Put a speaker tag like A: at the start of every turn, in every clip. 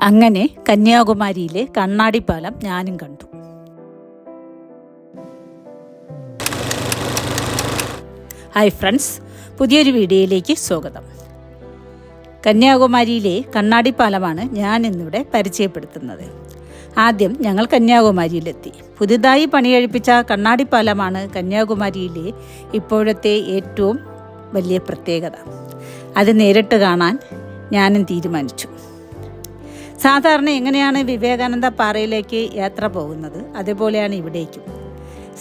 A: അങ്ങനെ കന്യാകുമാരിയിലെ കണ്ണാടിപ്പാലം ഞാനും കണ്ടു. ഹായ് ഫ്രണ്ട്സ് പുതിയൊരു വീഡിയോയിലേക്ക് സ്വാഗതം. കന്യാകുമാരിയിലെ കണ്ണാടിപ്പാലമാണ് ഞാൻ ഇന്നിവിടെ പരിചയപ്പെടുത്തുന്നത്. ആദ്യം ഞങ്ങൾ കന്യാകുമാരിയിലെത്തി. പുതുതായി പണിയഴിപ്പിച്ച കണ്ണാടിപ്പാലമാണ് കന്യാകുമാരിയിലെ ഇപ്പോഴത്തെ ഏറ്റവും വലിയ പ്രത്യേകത. അത് നേരിട്ട് കാണാൻ ഞാനും തീരുമാനിച്ചു. സാധാരണ എങ്ങനെയാണ് വിവേകാനന്ദ പാറയിലേക്ക് യാത്ര പോകുന്നത്? അതുപോലെയാണ് ഇവിടേക്കും.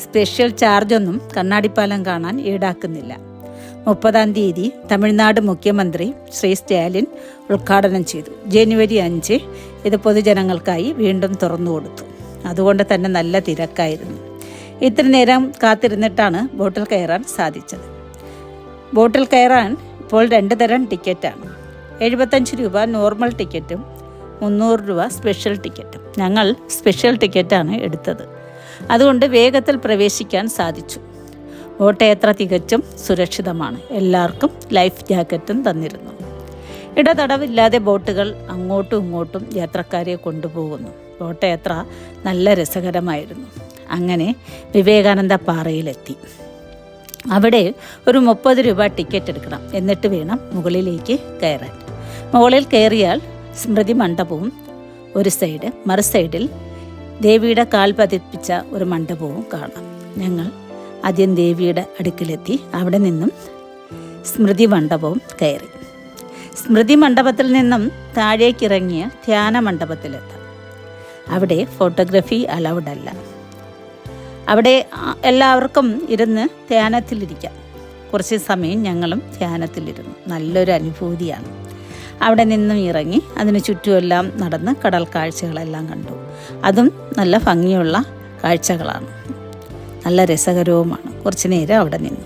A: സ്പെഷ്യൽ ചാർജൊന്നും കണ്ണാടിപ്പാലം കാണാൻ ഈടാക്കുന്നില്ല. മുപ്പതാം തീയതി തമിഴ്നാട് മുഖ്യമന്ത്രി ശ്രീ സ്റ്റാലിൻ ഉദ്ഘാടനം ചെയ്തു. ജനുവരി അഞ്ച് ഇത് പൊതുജനങ്ങൾക്കായി വീണ്ടും തുറന്നു കൊടുത്തു. അതുകൊണ്ട് തന്നെ നല്ല തിരക്കായിരുന്നു. ഇത്ര നേരം കാത്തിരുന്നിട്ടാണ് ബോട്ടിൽ കയറാൻ സാധിച്ചത്. ബോട്ടിൽ കയറാൻ ഇപ്പോൾ രണ്ട് തരം ടിക്കറ്റാണ്. എഴുപത്തഞ്ച് രൂപ നോർമൽ ടിക്കറ്റും മുന്നൂറ് രൂപ സ്പെഷ്യൽ ടിക്കറ്റ് ഞങ്ങൾ സ്പെഷ്യൽ ടിക്കറ്റാണ് എടുത്തത്. അതുകൊണ്ട് വേഗത്തിൽ പ്രവേശിക്കാൻ സാധിച്ചു. ബോട്ട് യാത്ര തികച്ചും സുരക്ഷിതമാണ്. എല്ലാവർക്കും ലൈഫ് ജാക്കറ്റും തന്നിരുന്നു. ഇടതടവില്ലാതെ ബോട്ടുകൾ അങ്ങോട്ടും ഇങ്ങോട്ടും യാത്രക്കാരെ കൊണ്ടുപോകുന്നു. ബോട്ട് യാത്ര നല്ല രസകരമായിരുന്നു. അങ്ങനെ വിവേകാനന്ദ പാറയിലെത്തി. അവിടെ ഒരു മുപ്പത് രൂപ ടിക്കറ്റ് എടുക്കണം. എന്നിട്ട് വേണം മുകളിലേക്ക് കയറാൻ. മുകളിൽ കയറിയാൽ സ്മൃതി മണ്ഡപവും ഒരു സൈഡ് മറു സൈഡിൽ ദേവിയുടെ കാൽ പതിപ്പിച്ച ഒരു മണ്ഡപവും കാണാം. ഞങ്ങൾ ആദ്യം ദേവിയുടെ അടുക്കിലെത്തി അവിടെ നിന്നും സ്മൃതി മണ്ഡപവും കയറി. സ്മൃതി മണ്ഡപത്തിൽ നിന്നും താഴേക്കിറങ്ങിയ ധ്യാന മണ്ഡപത്തിലെത്താം. അവിടെ ഫോട്ടോഗ്രഫി അലൗഡ് അല്ല അവിടെ എല്ലാവർക്കും ഇരുന്ന് ധ്യാനത്തിലിരിക്കാം. കുറച്ച് സമയം ഞങ്ങളും ധ്യാനത്തിലിരുന്നു. നല്ലൊരു അനുഭൂതിയാണ്. അവിടെ നിന്നും ഇറങ്ങി അതിന് ചുറ്റുമെല്ലാം നടന്ന് കടൽ കാഴ്ചകളെല്ലാം കണ്ടു. അതും നല്ല ഭംഗിയുള്ള കാഴ്ചകളാണ്. നല്ല രസകരവുമാണ്. കുറച്ച് നേരം അവിടെ നിന്നു.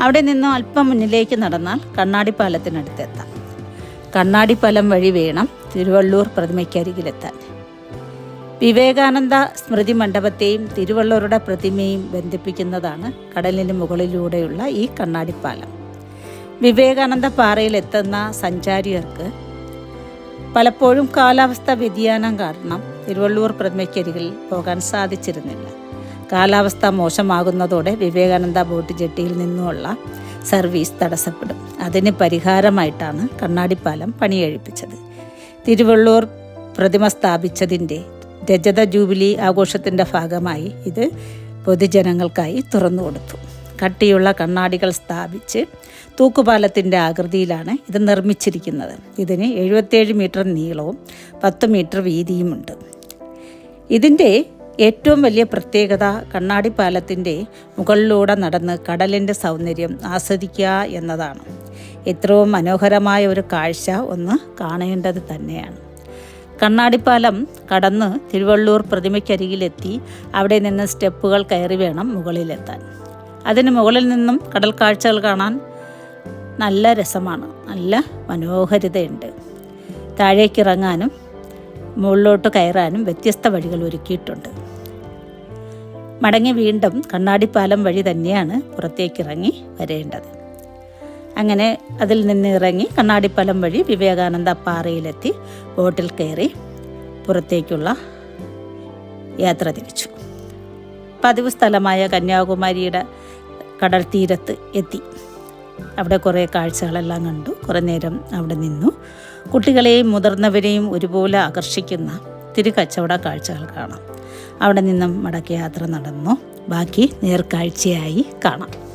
A: അവിടെ നിന്നും അല്പം മുന്നിലേക്ക് നടന്നാൽ കണ്ണാടിപ്പാലത്തിനടുത്തെത്താം. കണ്ണാടിപ്പാലം വഴി വേണം തിരുവള്ളൂർ പ്രതിമയ്ക്കരികിലെത്താൻ. വിവേകാനന്ദ സ്മൃതി മണ്ഡപത്തെയും തിരുവള്ളൂരുടെ പ്രതിമയും ബന്ധിപ്പിക്കുന്നതാണ് കടലിന് മുകളിലൂടെയുള്ള ഈ കണ്ണാടിപ്പാലം. വിവേകാനന്ദ പാറയിൽ എത്തുന്ന സഞ്ചാരികർക്ക് പലപ്പോഴും കാലാവസ്ഥ വ്യതിയാനം കാരണം തിരുവള്ളൂർ പ്രതിമയ്ക്കരികിൽ പോകാൻ സാധിച്ചിരുന്നില്ല. കാലാവസ്ഥ മോശമാകുന്നതോടെ വിവേകാനന്ദ ബോട്ട് ജെട്ടിയിൽ നിന്നുമുള്ള സർവീസ് തടസ്സപ്പെടും. അതിന് പരിഹാരമായിട്ടാണ് കണ്ണാടിപ്പാലം പണിയെഴുപ്പിച്ചത്. തിരുവള്ളൂർ പ്രതിമ സ്ഥാപിച്ചതിന്റെ രജത ജൂബിലി ആഘോഷത്തിന്റെ ഭാഗമായി ഇത് പൊതുജനങ്ങൾക്കായി തുറന്നു കൊടുത്തു കട്ടിയുള്ള കണ്ണാടികൾ സ്ഥാപിച്ച് തൂക്കുപാലത്തിന്റെ ആകൃതിയിലാണ് ഇത് നിർമ്മിച്ചിരിക്കുന്നത്. ഇതിന് എഴുപത്തേഴ് മീറ്റർ നീളവും പത്ത് മീറ്റർ വീതിയുമുണ്ട്. ഇതിന്റെ ഏറ്റവും വലിയ പ്രത്യേകത കണ്ണാടി പാലത്തിന്റെ മുകളിലൂടെ നടന്ന് കടലിന്റെ സൗന്ദര്യം ആസ്വദിക്കുക എന്നതാണ്. എത്രയും മനോഹരമായ ഒരു കാഴ്ച ഒന്ന് കാണേണ്ടത് തന്നെയാണ്. കണ്ണാടിപ്പാലം കടന്ന് തിരുവള്ളൂർ പ്രതിമയ്ക്കരികിലെത്തി അവിടെ നിന്ന് സ്റ്റെപ്പുകൾ കയറി വേണം മുകളിലെത്താൻ. അതിന് മുകളിൽ നിന്നും കടൽ കാഴ്ചകൾ കാണാൻ നല്ല രസമാണ്. നല്ല മനോഹരിതയുണ്ട്. താഴേക്ക് ഇറങ്ങാനും മുകളിലോട്ട് കയറാനും വ്യത്യസ്ത വഴികൾ ഒരുക്കിയിട്ടുണ്ട്. മടങ്ങി വീണ്ടും കണ്ണാടിപ്പാലം വഴി തന്നെയാണ് പുറത്തേക്ക് ഇറങ്ങി വരേണ്ടത്. അങ്ങനെ അതിൽ നിന്ന് ഇറങ്ങി കണ്ണാടിപ്പാലം വഴി വിവേകാനന്ദ പാറയിലെത്തി ബോട്ടിൽ കയറി പുറത്തേക്കുള്ള യാത്ര തിരിച്ചു. പതിവ് സ്ഥലമായ കന്യാകുമാരിയുടെ കടൽ തീരത്ത് എത്തി. അവിടെ കുറേ കാഴ്ചകളെല്ലാം കണ്ടു. കുറേ നേരം അവിടെ നിന്നു. കുട്ടികളെയും മുതിർന്നവരെയും ഒരുപോലെ ആകർഷിക്കുന്ന തിരുകച്ചവട കാഴ്ചകൾ കാണാം. അവിടെ നിന്നും മടക്കയാത്ര നടന്നു. ബാക്കി നേർക്കാഴ്ചയായി കാണാം.